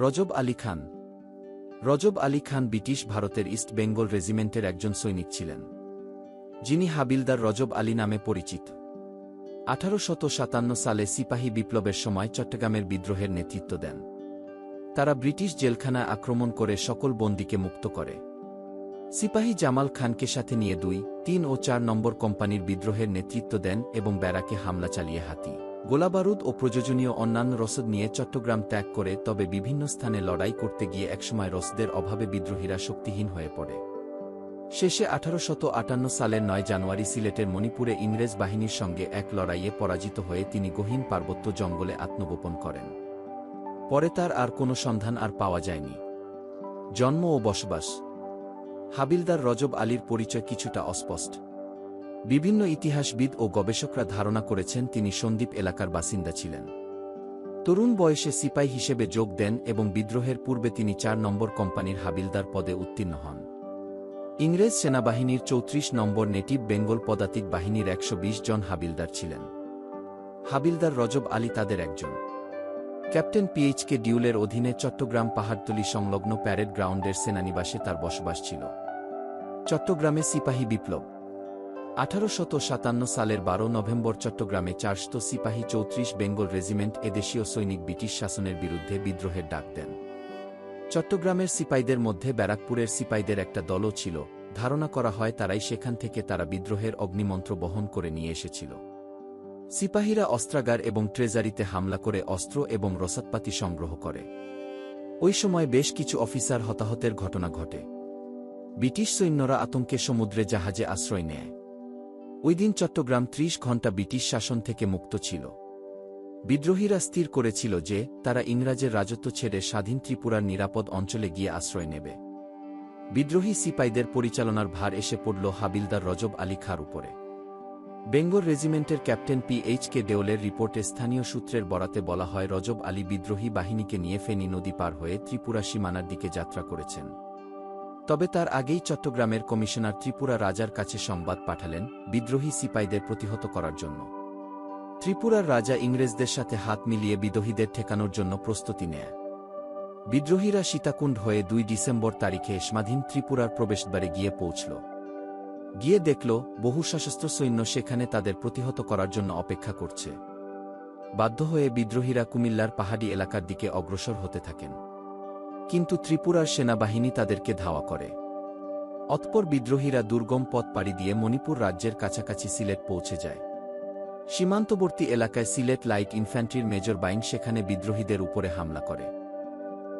রজব Ali Khan. Rajab Ali Khan British ভারতের East Bengal রেজিমেন্টের একজন সৈনিক ছিলেন। যিনি হাবিলদার রজব আলী নামে পরিচিত। আঠারো সালে সিপাহী বিপ্লবের সময় চট্টগ্রামের বিদ্রোহের নেতৃত্ব দেন। তারা ব্রিটিশ জেলখানায় আক্রমণ করে সকল বন্দীকে মুক্ত করে। সিপাহী জামাল খানকে সাথে নিয়ে দুই, তিন ও চার নম্বর কোম্পানির বিদ্রোহের নেতৃত্ব দেন এবং ব্যারাকে হামলা চালিয়ে হাতি। গোলাবারুদ ও প্রয়োজনীয় অন্যান্য রসদ নিয়ে চট্টগ্রাম ত্যাগ করে তবে বিভিন্ন স্থানে লড়াই করতে গিয়ে একসময় রসদের অভাবে বিদ্রোহীরা শক্তিহীন হয়ে পড়ে। শেষে আটান্ন সালের নয় জানুয়ারি সিলেটের মণিপুরে ইংরেজ বাহিনীর সঙ্গে এক লড়াইয়ে পরাজিত হয়ে তিনি গহীন পার্বত্য জঙ্গলে আত্মগোপন করেন। পরে তার আর কোনো সন্ধান আর পাওয়া যায়নি। জন্ম ও বসবাস। হাবিলদার রজব আলীর পরিচয় কিছুটা অস্পষ্ট। বিভিন্ন ইতিহাসবিদ ও গবেষকরা ধারণা করেছেন তিনি সন্দ্বীপ এলাকার বাসিন্দা ছিলেন। তরুণ বয়সে সিপাই হিসেবে যোগ দেন এবং বিদ্রোহের পূর্বে তিনি চার নম্বর কোম্পানির হাবিলদার পদে উত্তীর্ণ হন। ইংরেজ সেনাবাহিনীর চৌত্রিশ নম্বর নেটিভ বেঙ্গল পদাতিক বাহিনীর একশো বিশ জন হাবিলদার ছিলেন। হাবিলদার রজব আলী তাদের একজন। ক্যাপ্টেন পিএইচকে ডিউলের অধীনে চট্টগ্রাম পাহাড়তলি সংলগ্ন প্যারেড গ্রাউন্ডের সেনানিবাসে তার বসবাস ছিল। চট্টগ্রামে সিপাহী বিপ্লব। আঠারোশত সাতান্ন সালের বারো নভেম্বর চট্টগ্রামে চারশত সিপাহী চৌত্রিশ বেঙ্গল রেজিমেন্ট এদেশীয় সৈনিক ব্রিটিশ শাসনের বিরুদ্ধে বিদ্রোহের ডাক দেন। চট্টগ্রামের সিপাইদের মধ্যে ব্যারাকপুরের সিপাইদের একটা দলও ছিল। ধারণা করা হয় তারাই সেখান থেকে তারা বিদ্রোহের অগ্নিমন্ত্র বহন করে নিয়ে এসেছিল। সিপাহীরা অস্ত্রাগার এবং ট্রেজারিতে হামলা করে অস্ত্র এবং রসদপাতি সংগ্রহ করে। ওই সময় বেশ কিছু অফিসার হতাহতের ঘটনা ঘটে। ব্রিটিশ সৈন্যরা আতঙ্কে সমুদ্রে জাহাজে আশ্রয় নেয়। ওই দিন চট্টগ্রাম ত্রিশ ঘণ্টা ব্রিটিশ শাসন থেকে মুক্ত ছিল। বিদ্রোহীরা স্থির করেছিল যে, তারা ইংরাজের রাজত্ব ছেড়ে স্বাধীন ত্রিপুরার নিরাপদ অঞ্চলে গিয়ে আশ্রয় নেবে। বিদ্রোহী সিপাইদের পরিচালনার ভার এসে পড়ল হাবিলদার রজব আলী খার উপরে। বেঙ্গল রেজিমেন্টের ক্যাপ্টেন পি এইচ কে দেওলের রিপোর্টে স্থানীয় সূত্রের বরাতে বলা হয়, রজব আলী বিদ্রোহী বাহিনীকে নিয়ে ফেনী নদী পার হয়ে ত্রিপুরা সীমানার দিকে যাত্রা করেছেন। তবে তার আগেই চট্টগ্রামের কমিশনার ত্রিপুরা রাজার কাছে সংবাদ পাঠালেন বিদ্রোহী সিপাইদের প্রতিহত করার জন্য। ত্রিপুরার রাজা ইংরেজদের সাথে হাত মিলিয়ে বিদ্রোহীদের ঠেকানোর জন্য প্রস্তুতি নেয়। বিদ্রোহীরা সীতাকুণ্ড হয়ে দুই ডিসেম্বর তারিখে স্বাধীন ত্রিপুরার প্রবেশদ্বারে গিয়ে পৌঁছল। গিয়ে দেখল, বহু সশস্ত্র সৈন্য সেখানে তাদের প্রতিহত করার জন্য অপেক্ষা করছে। বাধ্য হয়ে বিদ্রোহীরা কুমিল্লার পাহাড়ি এলাকার দিকে অগ্রসর হতে থাকেন। কিন্তু ত্রিপুরার সেনাবাহিনী তাদেরকে ধাওয়া করে। অতপর বিদ্রোহীরা দুর্গম পথ পাড়ি দিয়ে মণিপুর রাজ্যের কাছাকাছি সিলেট পৌঁছে যায়। সীমান্তবর্তী এলাকায় সিলেট লাইট ইনফ্যান্ট্রির মেজর বাইন সেখানে বিদ্রোহীদের উপরে হামলা করে।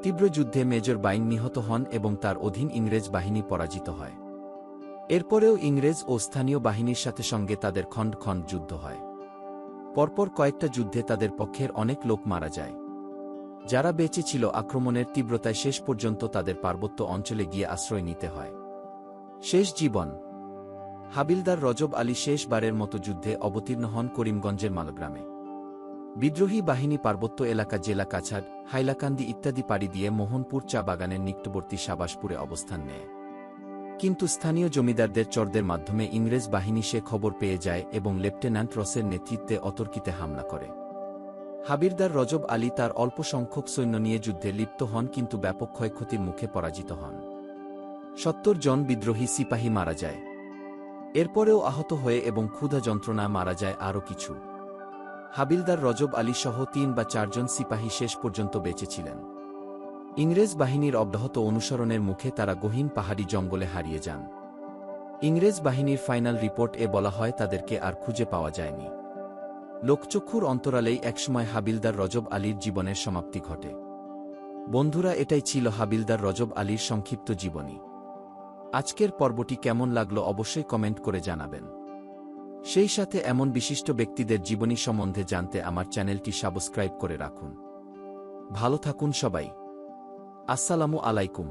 তীব্র যুদ্ধে মেজর বাইন নিহত হন এবং তার অধীন ইংরেজ বাহিনী পরাজিত হয়। এরপরেও ইংরেজ ও স্থানীয় বাহিনীর সাথে সঙ্গে তাদের খণ্ড খণ্ড যুদ্ধ হয়। পরপর কয়েকটা যুদ্ধে তাদের পক্ষের অনেক লোক মারা যায়। যারা বেঁচে ছিল আক্রমণের তীব্রতায় শেষ পর্যন্ত তাদের পার্বত্য অঞ্চলে গিয়ে আশ্রয় নিতে হয়। শেষ জীবন। হাবিলদার রজব আলী শেষবারের মতো যুদ্ধে অবতীর্ণ হন করিমগঞ্জের মালগ্রামে। বিদ্রোহী বাহিনী পার্বত্য এলাকা, জেলা কাছাড়, হাইলাকান্দি ইত্যাদি পাড়ি দিয়ে মোহনপুর চা বাগানের নিকটবর্তী সাবাসপুরে অবস্থান নেয়। কিন্তু স্থানীয় জমিদারদের চরদের মাধ্যমে ইংরেজ বাহিনী সে খবর পেয়ে যায় এবং লেফটেন্যান্ট রসের নেতৃত্বে অতর্কিতে হামলা করে। হাবিরদার রজব আলী তার অল্প সংখ্যক সৈন্য নিয়ে যুদ্ধে লিপ্ত হন কিন্তু ব্যাপক ক্ষয়ক্ষতির মুখে পরাজিত হন। সত্তর জন বিদ্রোহী সিপাহী মারা যায়। এরপরেও আহত হয়ে এবং ক্ষুধা যন্ত্রণা মারা যায় আরও কিছু। হাবিলদার রজব আলী সহ তিন বা চারজন সিপাহী শেষ পর্যন্ত বেঁচেছিলেন ইংরেজ বাহিনীর অব্যাহত অনুসরণের মুখে তারা গহীন পাহাড়ি জঙ্গলে হারিয়ে যান। ইংরেজ বাহিনীর ফাইনাল রিপোর্ট এ বলা হয় তাদেরকে আর খুঁজে পাওয়া যায়নি। লোকচক্ষুর অন্তরালেই একসময় হাবিলদার রজব আলীর জীবনের সমাপ্তি ঘটে। বন্ধুরা, এটাই ছিল হাবিলদার রজব আলীর সংক্ষিপ্ত জীবনী। আজকের পর্বটি কেমন লাগল অবশ্যই কমেন্ট করে জানাবেন। সেই সাথে এমন বিশিষ্ট ব্যক্তিদের জীবনী সম্বন্ধে জানতে আমার চ্যানেলটি সাবস্ক্রাইব করে রাখুন। ভালো থাকুন সবাই। আসসালামু আলাইকুম।